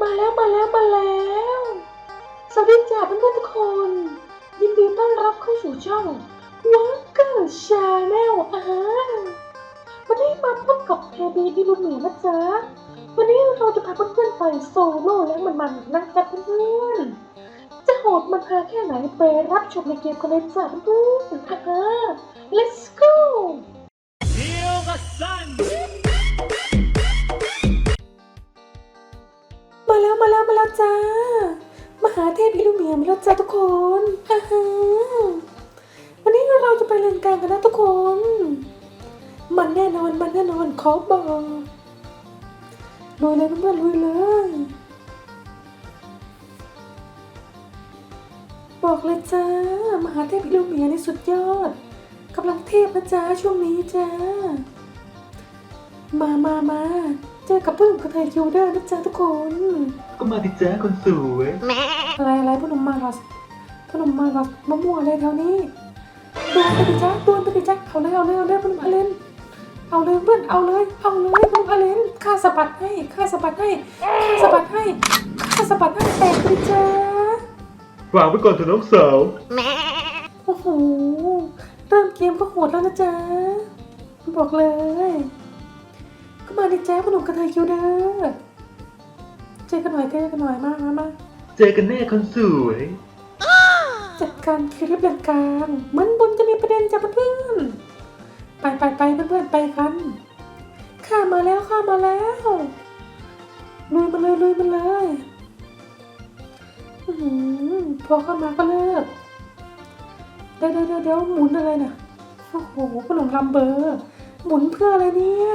มาแล้วมาแล้วมาแล้ว สวัสดีจ้าเพื่อนๆทุกคน ยินดีต้อนรับเข้าสู่ช่อง Walker Channel อ่าวันนี้มาพบกับเทบีที่รุ่นหนูนะจ๊ะ วันนี้เราจะพาเพื่อนๆไปโซโล่และมันๆนะจ๊ะเพื่อนๆจะโหดมันพาแค่ไหนไปรับชมในเกมกันเลยจ้ะเพื่อนๆอ่า let's go Feel the sun! มาแล้วมาแล้วมาแล้วจ้า มหาเทพอิลูเมียมาแล้วจ้าทุกคนฮ่าฮ่าวันนี้เราจะไปเล่นกลางกันนะทุกคน มันแน่นอนมันแน่นอนขอบอกลุยเลยเพื่อนๆลุยเลยบอกเลยจ้ามหาเทพอิลูเมียนี่สุดยอด กำลังเทพนะจ้าช่วงนี้จ้ามามามาเจอกับเพื่อนกับเธอคิวเดอร์นะจ๊ะทุกคน ก็มาดิจ้าคนสวยอะไรอะไรพวกหนุ่มมาหรอพวกหนุ่มมาหรอมะม่วงอะไรแถวนี้ดวลไปดิจ้าดวลไปดิจ้าเอาเลยเอาเลยเอาเลยพวกหนุ่มอาเลนเอาเลยเพื่อนเอาเลยเอาเลยพวกหนุ่มอาเลนข้าสะบัดให้ข้าสะบัดให้ข้าสะบัดให้ข้าสะบัดให้แตกไปดิจ้าวางไว้ก่อนเถอะน้องสาวโอ้โห เริ่มเกมก็โหดแล้วนะจ๊ะบอกเลย ก็มาดิจ้าพวกหนุ่มกับเธอคิวเดอร์เจอกันหน่อยเจอกันหน่อยมามามาเจอกันแน่คนสวยจัดการคลิปดังกลางมันบนจะมีประเด็นจากเพื่อนๆไปไปไปเพื่อนๆไปกันข้ามาแล้วข้ามาแล้วลุยมาเลยลุยมาเลยอื้อหือพอเข้ามาก็เลิกเดี๋ยวเดี๋ยวเดี๋ยวเดี๋ยวหมุนอะไรน่ะ โอ้โหขนมลำเบอร์หมุนเพื่ออะไรเนี่ย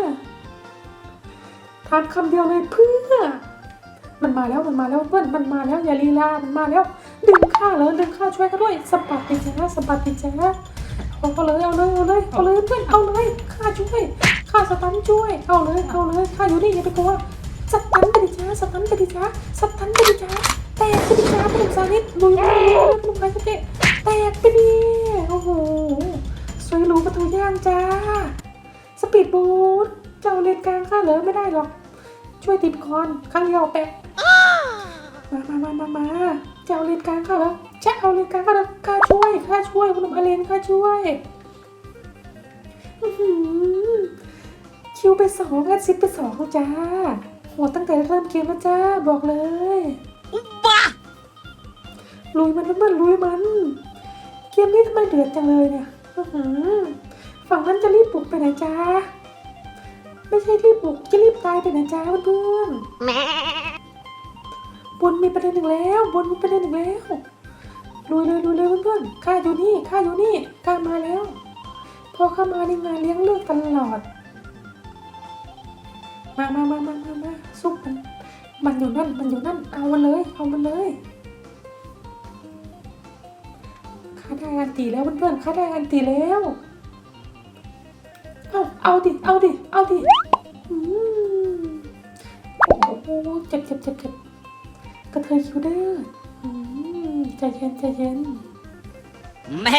ถามคำเดียวเลยเพื่อ มันมาแล้วมันมาแล้วเพื่อนมันมาแล้วอย่าลีลา มันมาแล้ว ดึงข้าเลยดึงข้าช่วยกันด้วยสะบัดติจ้าสะบัดติจ้าเอาเลยเอาเลยเอาเลยเอาเลยเพื่อนเอาเลยข้าช่วยข้าสตันช่วยเอาเลยเอาเลยข้าอยู่นี่อย่าไปกลัวสตันไปดิจ้าสตันไปดิจ้าสตันไปดิจ้าแตกไปดิจ้าพนุ่มสานิทลุยลุยลุยพนุ่มสานิทแตกไปดิโอ้โห สวยหรูประตูย่างจ้า สปีดบูทเจ้าเลนกลางข้าเหรอไม่ได้หรอก ช่วยติดคอนครั้งเดียวแปะมามามามามาจะเอาเลนกลางเขาเหรอจะเอาเลนกลางเขาเหรอข้าช่วยข้าช่วยคุณหนุ่มอเลนข้าช่วยอื้อหือคิวไปสองแอดซิปไปสองจ้าโหตั้งแต่เริ่มเกมแล้วจ้าบอกเลยบ้าลุยมันมันมันลุยมัน เกมนี้ทำไมเดือดจังเลยเนี่ยอื้อหือ ฝั่งนั้นจะรีบปลุกไปไหนจ้าไม่ใช่รีบปลุกจะรีบตายไปไหนจ้าเพื่อนๆบนมีประเด็นหนึ่งแล้วบนมีประเด็นหนึ่งแล้วลุยเลยลุยเลยเพื่อนๆข้าอยู่นี่ข้าอยู่นี่ข้ามาแล้ว พอเข้ามาในงานเลี้ยงเลือกตลอด มามามามามามาซุปมันมันอยู่นั่นมันอยู่นั่นเอามันเลยเอามันเลย ได้อันตีแล้วเพื่อนๆข้าได้อันตีแล้ว เอาเอาดิ เอาดิ เอาดิอืมโอ้โหเจ็บเจ็บเจ็บเจ็บกระเทยคิวเดอร์อืมใจเย็นใจเย็นแหม่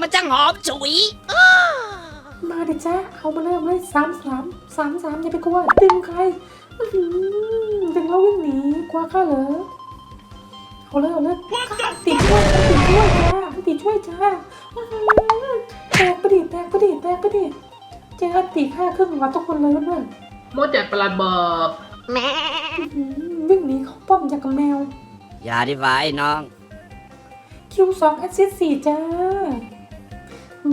มันจังหอมฉุย มาดิจ้าเอามาเริ่มเลยสามสามสามสามอย่าไปกลัว ดึงใครอื้อหือดึงแล้ววิ่งหนีกลัวข้าเหรอเอาเลยเอาเลยข้าติดช่วยติดช่วยจ้า ติดช่วยจ้าอื้อหือแตกไปดิแตกไปดิแตกไปดิเจออันตีฆ่าครึ่งหลอดทุกคนเลยเพื่อนมดจัดประหลาดบอกๆอื้อหือวิ่งหนีเขาป้อมจากกับแมว อย่าดิไว้น้อง คิวสองแอสซิสสี่จ้า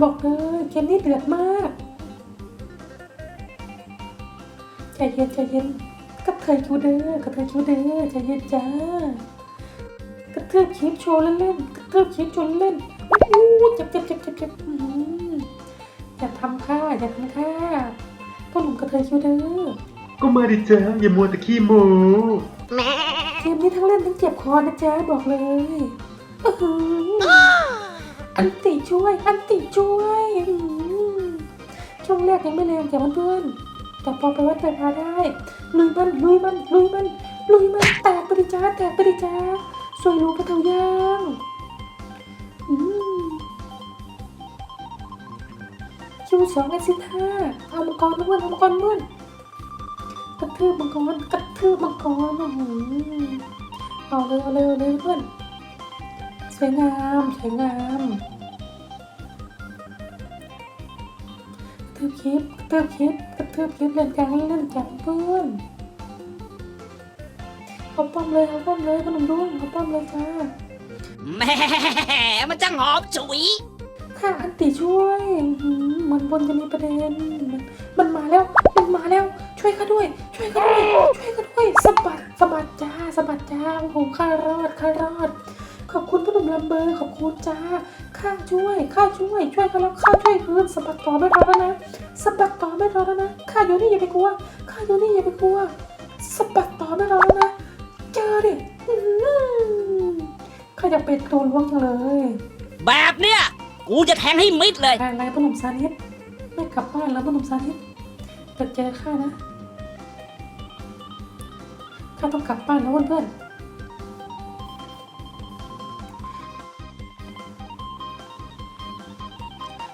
บอกเลยเกมนี้เดือดมากใจเย็นใจเย็นกระเทยคิวเดอร์กระเทยคิวเดอร์ใจเย็นจ้า กระเทยคลิปโชว์เล่นๆกระเทยคลิปโชว์เล่นๆอู้เจ็บเจ็บเจ็บเจ็บเจ็บอื้อหืออย่าทำค่าอย่าทำค่าพวกหนุ่มกระเทยคิวเดอร์ก็มาดิจ้าอย่ามัวแต่ขี้โมเกมนี้ทั้งเล่นทั้งเจ็บคอนะจ๊ะบอกเลยอื้อหืออันติช่วย อันติช่วยอื้อหือช่วงแรกยังไม่แรงแต่เพื่อนๆแต่พอไปวัดไปพาได้ลุยมันลุยมันลุยมันลุยมันแตกไปดิจ้าแตกไปดิจ้า สวยรู้กระเทาย่างอืมสองแอซิดห้าเอามังกรเพื่อนเอามังกรเพื่อนกระทืบมังกรกระทืบมังกรโอ้โหเอาเลยเอาเลยเอาเลยเพื่อนสวยงามสวยงามกระทืบคลิปกระทืบคลิปกระทืบคลิปเล่นกลางเล่นจับเพื่อน เอาป้อมเลยเอาป้อมเลยขนมด้วงเอาป้อมเลยจ้าแหมมันช่างหอมฉุยค่ะอันติช่วยอื้อหือเหมือนบนจะมีประเด็นมันมันมาแล้วมันมาแล้ว ช่วยข้าด้วย ช่วยข้าด้วยช่วยข้าด้วยสะบัดสะบัดจ้าสะบัดจ้าโอ้โหข้ารอดข้ารอด ขอบคุณพ่อหนุ่มลำเบอร์ขอบคุณจ้าข้าช่วยข้าช่วยช่วยกันแล้วข้าช่วยคืนสะบัดต่อไม่รอแล้วนะสะบัดต่อไม่รอแล้วนะข้าอยู่นี่อย่าไปกลัวข้าอยู่นี่อย่าไปกลัวสะบัดต่อไม่รอแล้วนะ เจอดิอื้อหือข้าอยากเป็นตัวล้วงจังเลยแบบเนี้ยกูจะแทงให้มิดเลยอะไรพอหนุ่มซานิสไม่กลับบ้านแล้วพอหนุ่มซานิสจะเจอข้านะข้าต้องกลับบ้านแล้วเพื่อนๆ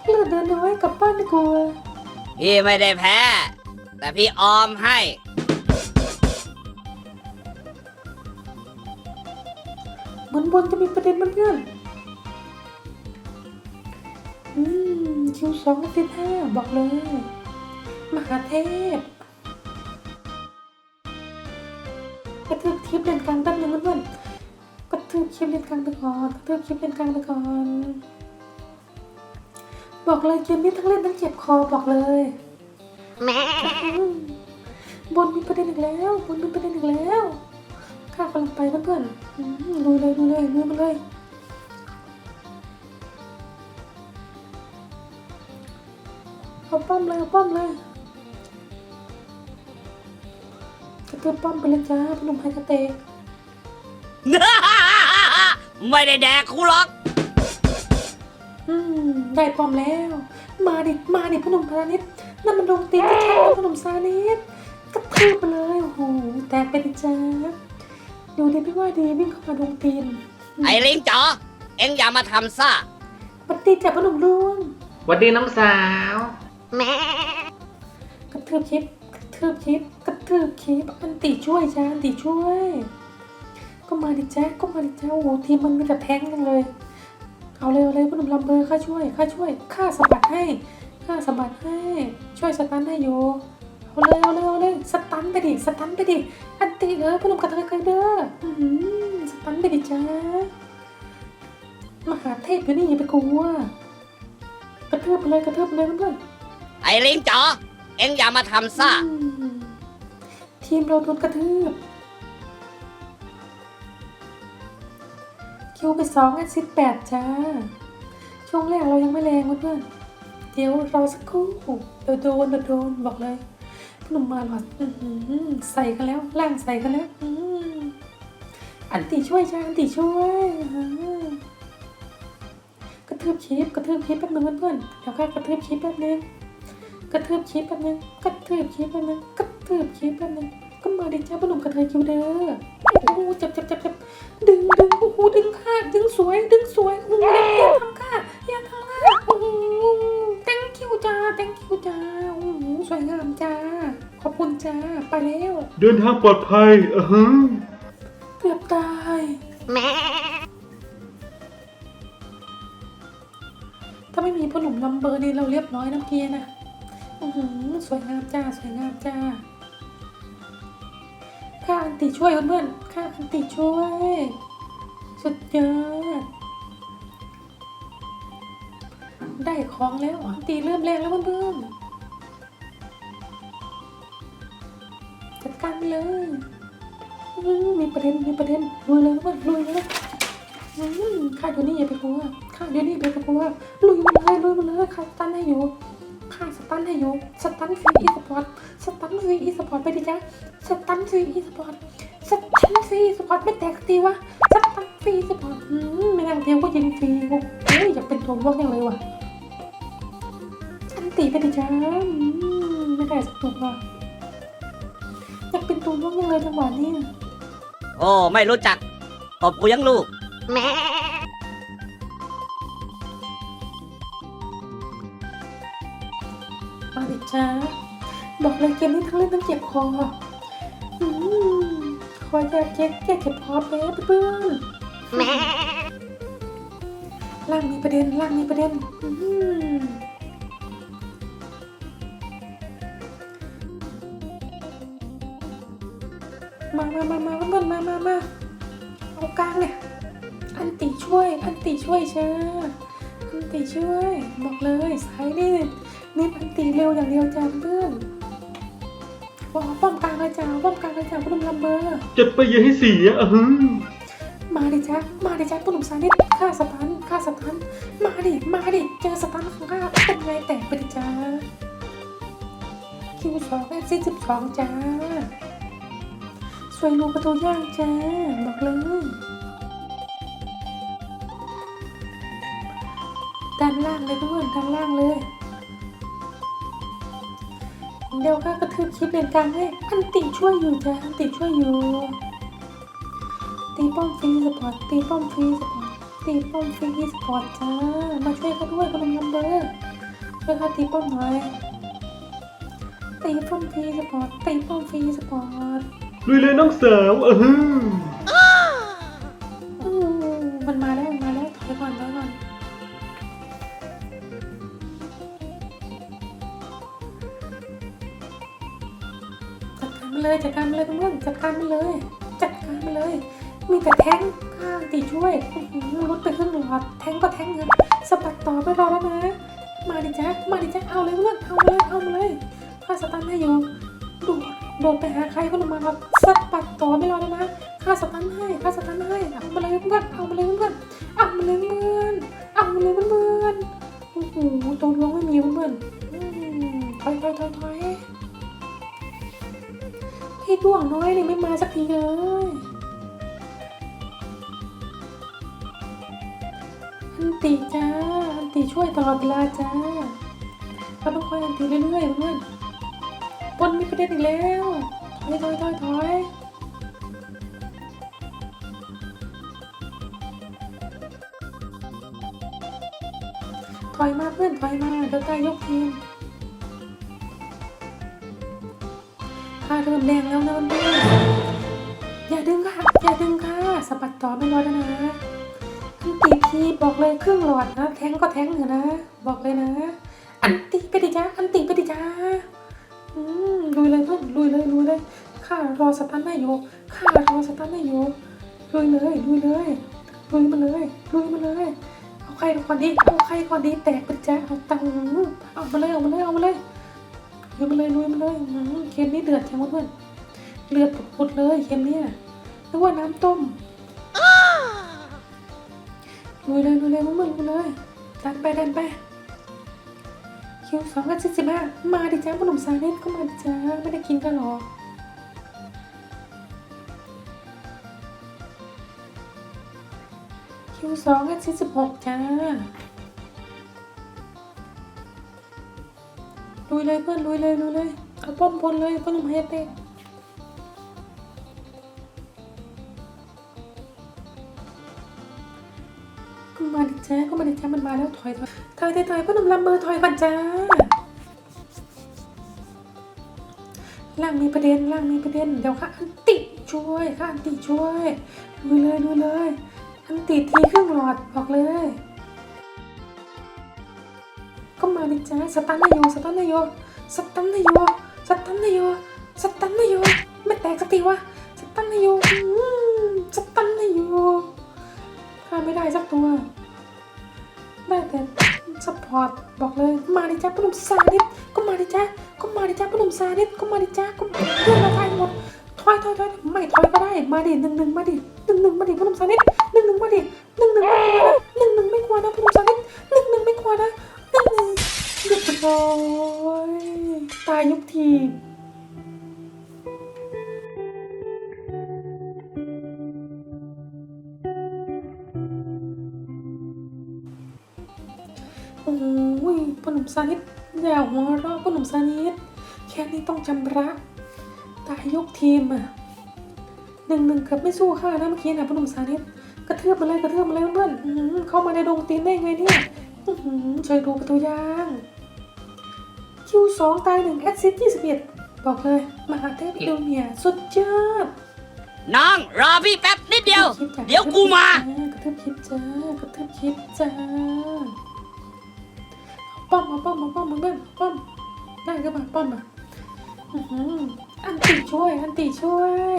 เลือดเดินน้อยกลับบ้านดีกว่าพี่ไม่ได้แพ้ แต่พี่ออมให้ มือนบนจะมีประเด็นเพื่อนๆอืมคิวสองสิบห้าบอกเลย มหาเทพกระทืบทิปเลนกลางแป๊บนึงเพื่อนๆกระทืบคลิปเลนกลางไปก่อนกระทืบคลิปเลนกลางไปก่อน บอกเลยเกมนี้ทั้งเล่นทั้งเจ็บคอบอกเลยอืมบนมีประเด็นอีกแล้วบนมีประเด็นอีกแล้ว ข้ากำลังไปเพื่อนๆอืมลุยเลยลุยเลยลุยมาเลยเอาป้อมเลยเอาป้อมเลยกระตือป้อมไปเลยจ้าพนมไพกระเตะไม่ได้แดกกูหรอกอืมได้ป้อมแล้ว มาดิมาดิพนมพานิดนั่นมันดงตีนจะใช่พนมซานิดกระทืบไปเลยโอ้โหแตกไปดิจ้า ดูดีไม่ว่าดีวิ่งเข้ามาดงตีนไอ้ลิงจ๋อเอ็งอย่ามาทำซ่าปฏิจับพนมร่วงหวัดดีน้องสาวกระทืบคลิปกระทืบคลิปกระทืบคลิปอันติช่วยจ้าอันติช่วย ก็มาดิจ้าก็มาดิจ้าโอ้โหทีมมันมีแต่แท้งกันเลย เอาเลยเอาเลยพ่อหนุ่มลำเบอร์ข้าช่วยข้าช่วยข้าสะบัดให้ข้าสะบัดให้ ช่วยสตันให้อยู่ เอาเลยเอาเลยเอาเลยสตันไปดิสตันไปดิอันติเลยพ่อหนุ่มกระเทยไกเดอร์อื้อหือสตันไปดิจ้ามหาเทพอยู่นี่อย่าไปกลัวกระเทืบไปเลยกระเทืบไปเลยเพื่อนไอ้ลิงจ๋อเอ็งอย่ามาทำๆซ่าอืมทีมเราโดนกระทืบคิวไปสองแอซิดแปดจ้า ช่วงแรกเรายังไม่แรงเพื่อนๆเดี๋ยวรอสักครู่เดี๋ยวโดนเดี๋ยวโดนบอกเลย พนมมาหลอดใส่กันแล้วล่างใส่กันแล้วอันติช่วยจ้าอันติช่วยกระทืบชีพกระทืบชีพแป๊บนึงเพื่อนๆเดี๋ยวข้ากระทืบชีพแป๊บนึงกระทืบชีพแป๊บนึงกระทืบชีพแป๊บนึงกระทืบชีพแป๊บนึงก็มาดิจ้าพนมกระเทยคิวเด้อโอ้โหจ็บจ็บจ็บจ็บดึงดึงโอ้โหดึงค่ะดึงสวย ดึงสวยโอ้โหอย่าทำค่ะอย่าทำค่ะโอ้โห thank you จ้า thank you จ้าโอ้โหสวยงามจ้า จ้าไปแล้วเดินทางปลอดภัยอือฮึเกือบตายถ้าไม่มีพ่อหนุ่มลำเบอร์นี่เราเรียบร้อยน้ำเกียร์นะอือหือสวยงามจ้าสวยงามจ้าข้าอันติช่วยเพื่อนๆข้าอันติช่วย สุดยอดได้ของแล้วอันติเริ่มแรงแล้วเพื่อนๆ จัดการไปเลยมือมีประเด็นมีประเด็นลุยเลยเพื่อนลุยเลยอืมข้าอยู่นี่อย่าไปกลัวข้าอยู่นี่อย่าไปกลัวลุยมันเลยลุยมันเลยข้าสตันให้อยู่ข้าสตันให้อยู่สตันฟรีอีสปอร์ตสตันฟรีอีสปอร์ตไปดิจ้าสตันฟรีอีสปอร์ตสตันฟรีอีสปอร์ตไม่แตกตีวะสตันฟรีอีสปอร์ตอืมไม่งั้นเดียวก็ยิงฟรีโอ้ยอยากเป็นตัวพวกยังเลยว่ะอันตีไปดิจ้าอืมไม่ได้สักตัว อยากเป็นตัวพวกยังเลยจังหวะเนี้ยโอ้ไม่รู้จักตบกูยังลูกจ้าบอกเลยเกมนี้ทั้งเล่นทั้งเจ็บคออืมคอยแก้เจ็บแก้เจ็บคอแป๊บเพื่อนล่างมีประเด็นล่างมีประเด็น อืม มามามามาเพื่อนมามามาเอากลางเนี่ยอันติช่วย อันติช่วยเชีาอันติช่วย บอกเลยสายนี่นี่อันติเร็วอย่างเดียวจ้าเพื่อนบอกป้อมกลางเลยจ้าป้อมกลางเลยจ้าพุ่มลำเบอร์จัดไปอย่าให้เสียอะฮึมาดิจ้ามาดิจ้าปุ่มสานิดฆ่าสตันฆ่าสตันมาดิมาดิเจอสตันของข้าเป็นไงแตกไปดิจ้าคิวสองแอซิสิบสองจ้าส วยรูประตูย่างจ้าบอกเลยด้านล่างเลยเพื่อนด้านล่างเลย เดี๋ยวข้ากระทืบคลิปเลนกลางให้อันติช่วยอยู่จ้ะอันติช่วยอยู่ ตีป้อมฟรีสปอร์ตตีป้อมฟรีสปอร์ตตีป้อมฟรีสปอร์ตจ้ามาช่วยเขาด้วยคุณลุงนัมเบอร์ช่วยเขาตีป้อมหน่อยตีป้อมฟรีสปอร์ตตีป้อมฟรีสปอร์ต ลุยเลยน้องสาวอะฮึอืมมันมาแล้วมาแล้วถอยก่อนถอยก่อนจัดการมันเลยจัดการมันเลยเพื่อนจัดการมันเลย จัดการมันเลย มีแต่แท้งข้างตีช่วยอื้อหือลดไปครึ่งหลอดแท้งก็แท้งเงินสะบัดต่อไม่รอแล้วนะมาดิแจ๊ะมาดิแจ๊ะเอาเลยเพื่อนเอาเลยเอาเลยข้าสตันให้อยู่ดด โดดไปหาใครก็ลงมาครับสะบัดต่อไม่รอแล้วนะข้าสตันให้ข้าสตันให้เอามาเลยเพื่อนเอามาเลยเพื่อนเอามาเลยเพื่อนเอามาเลยเพื่อนโอ้โหตัวล้วงไม่มีเพื่อนถอยถอยถอยถอยพี่ดวงน้อยนี่ไม่มาสักทีเลยอันติจ้าอันติช่วยตลอดเวลาจ้าเราต้องคอยอันติเรื่อยๆเพื่อน บนไมีประเด็นอีกแล้วถอยถอยถอยถอยถอยมาเพื่อนถอยมาเดี๋ยวตายยกทีมข้าเริ่มแดงแล้วนะเพื่อนอย่าดึงค่ะ อย่าดึงค่ะสะบัดต่อไม่รอแล้วนะอันตีทีบอกเลยครึ่งหลอดนะ แทงก็แทงเถอะนะ บอกเลยนะ อันตีไปดิจ้าอันตีไปดิจ้า อืมลุยเลยเพื่อนลุยเลยลุยเลยข้ารอสตันให้อยู่ข้ารอสตันให้อยู่ลุยเลยลุยเลยลุยมาเลยลุยมาเลยเอาใครก่อนดีเอาใครก่อนดีแตกไปดิจ้าเอาตังค์เอามาเลยเอามาเลยเอามาเลยลุยมาเลยลุยมาเลยอืมเค็มนี่เดือดจังวะเพื่อนเดือดปุดๆเลยเค็มเนี่ยนึกว่าน้ำต้มลุยเลยลุยเลยมึงมึงลุยเลยดันไปดันไป คิวสองกับสิบสิบห้ามาดิจ้าขนมซาเล่นก็มาดิจ้าไม่ได้กินกันหรอคิวสองกับสิบสิบหกจ้าลุยเลยเพื่อนลุยเลยลุยเลยเอาป้อมพลเลยป้อมให้เตะก็ มาดิจ้าก็มาดิจ้ามันมาแล้วถอยถอยถอยถอยถอยป้อมลำเบอร์ถอยก่อนจ้าล่างมีประเด็นล่างมีประเด็นเดี๋ยวค่ะอันติช่วยค่ะอันติช่วยลุยเลยลุยเลยอันติทีเครื่องหลอดบอกเลย ก็มาดิจ้าสตันนายโยสตันนายโยสตันนายโยสตันนายโยสตันนายโยไม่แตกสักทีวะสตันนายโยสตันนายโยฆ่าไม่ได้สักตัว ได้แต่สปอร์ตบอกเลยมาดิจ้าพนุ่มซาดิสก็มาดิจ้าก็มาดิจ้าพนุ่มซาดิสก็มาดิจ้าก็เพื่อนเราทายหมดถอยถอยถอยไม่ถอยก็ได้มาดิหนึ่งหนึ่งมาดิหนึ่งหนึ่งมาดิพนุ่มซาดิสหนึ่งหนึ่งมาดิหนึ่งหนึ่งไม่ควนะหนึ่งหนึ่งไม่ควนะพนุ่มซาดิสหนึ่งหนึ่งไม่ควนะหนึ่งหนึ่งเรียบร้อยตายยกที ซานิดอย่าหัวเราะปนุ่มซานิดแค่นี้ต้องจำระตายยกทีมอะหนึ่งหนึ่งเกือบไม่สู้ข้านะเมื่อกี้นะปนุ่มซานิดกระเทือบมาเลยกระเทือบมาเลยเพื่อนอื้อหือเข้ามาในดงตีนได้ไงเนี่ยอื้อหือช่วยดูประตูย่าง คิวสองตายหนึ่งแอดซิสยี่สิบเอ็ดบอกเลย มหาเทพอิลเมียสุดยอดน้องรอพี่แป๊บนิดเดียวคิจ้ะเดี๋ยวกูมากระทืบคิดจ้ากระทืบคิดจ้าเอา ป้อมมาป้อมมาป้อมมาเบิ้มป้อมได้ก็มาป้อมมาอื้อหืออันตีช่วย อันตีช่วย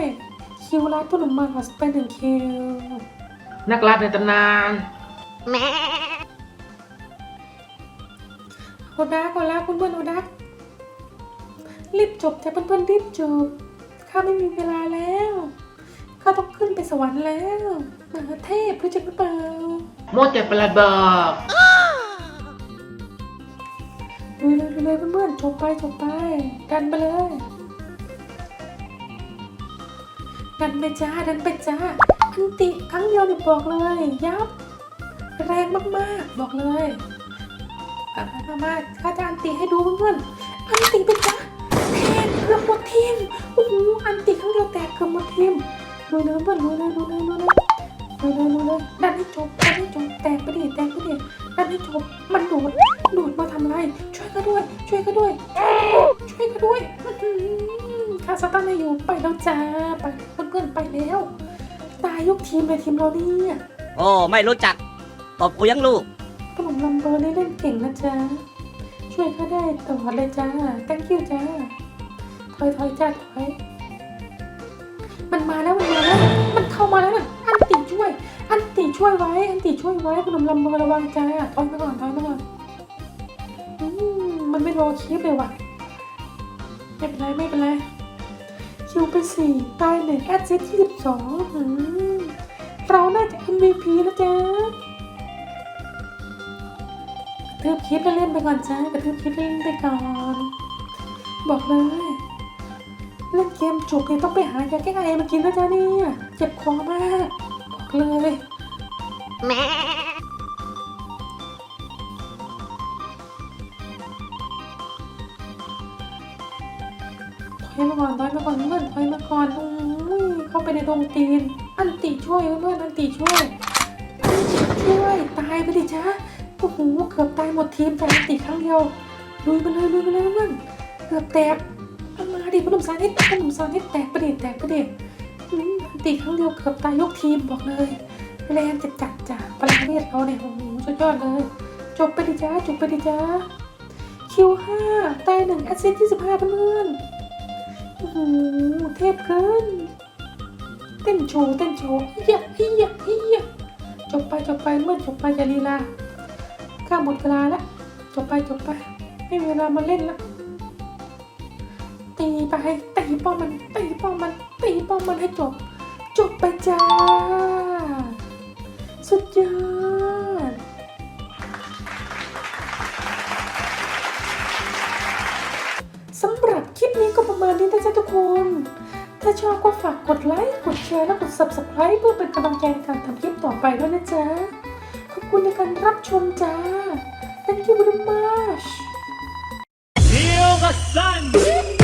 คิวรัดผู้หนุ่มมาขอสไปหนึ่งคิว นักล่าในตำนานโอดักโอดักเพื่อนๆโอดักรีบจบแต่เพื่อนๆรีบจบข้าไม่มีเวลาแล้วข้าต้องขึ้นไปสวรรค์แล้วมหาเทพรู้จักหรือเปล่าโมแต่ประหลาดบอก เลยเพื่อนๆจบไปจบไปดันไปเลยดันไปจ้าดันไปจ้าอันติครั้งเดียวเนี่ยบอกเลย ยับ แรงมากๆ บอกเลยมามาข้าจะอันติให้ดูเพื่อนๆอันติไปจ้าแทงเกือบหมดทีมโอ้โหอันติครั้งเดียวแตกเกือบหมดทีมลุยเลยเพื่อนลุยเลยลุยเลยลุยเลยลุยเลยลุยเลยดันให้จบดันให้จบแตกไปดิแตกไปดิ ดันให้จบมันโดดโดดมาทำไร ช่วยก็ด้วย ช่วยก็ด้วย ช่วยก็ด้วยอื้อหือข้าสตันให้อยู่ไปแล้วจ้าไปเพื่อนๆไปแล้ว ตายยกทีมเลยทีมเราเนี่ยโอ้ไม่รู้จักตบกูยังลูกขนมลำเบอร์นี่เล่นเก่งนะจ๊ะช่วยข้าได้ตลอดเลยจ้า thank you จ้าถอยถอยจ้าถอยมันมาแล้วมันมาแล้วมันเข้ามาแล้วน่ะอันติช่วย อันติช่วยไว้ อันติช่วยไว้ขนมลำเบอร์ระวังจ้าถอยมาก่อนถอยมาก่อนอมันไม่รอคลิปเลยว่ะ ไม่เป็นไรไม่เป็นไร คิวไปสี่ตายหนึ่งแอดเซตที่สิบสองเราน่าจะ MVP แล้วจ้ากระทืบคลิปเล่นไปก่อนจ้ากระทืบคลิปเล่นไปก่อน บอกเลย เล่นเกมจบเนี่ยต้องไปหายาแก้ไอมากินนะจ๊ะเนี่ยเจ็บคอมาก เลยถอยมาก่อนถอยมาก่อนเพื่อนถอยมาก่อนอุ้ยเข้าไปในดงตีน อันติช่วยเพื่อนอันติช่วย อันติช่วยตายไปดิจ้าโอ้โหเกือบตายหมดทีมแต่อันติครั้งเดียวลุยไปเลยลุยไปเลยเพื่อนเกือบแตกเอามาดิพนมสารให้พนมสารให้แตกประเด็แตกประเด็อืมอัน ติครั้งเดียวเกือบตายยกทีมบอกเลยแรงจะจัดจ้ะพลังเวทเขาเนี่ยโอ้โหสุดยอดเลย จบไปดิจ้าจบไปดิจ้าคิวห้าตายหนึ่งแอสซิสที่สิบห้าเพื่อนโอ้โหเทพเกินเต้นโชว์เต้นโชว์เฮียเฮียเฮียจบไปจบไปเมื่อจบไปอย่าลีลาข้าหมดเวลาแล้วจบไปจบไปไม่มีเวลามาเล่นละตีไปตีป้อมมันตีป้อมมันตีป้อมมันให้จบ จบไปจ้า สุดยอด สำหรับคลิปนี้ก็ประมาณนี้นะจ๊ะทุกคน ถ้าชอบก็ฝากกดไลค์ กดแชร์ และกด subscribe เพื่อเป็นกำลังใจในการทำคลิปต่อไปด้วยนะจ๊ะ ขอบคุณในการรับชมจ้า Thank you very much Feel the sun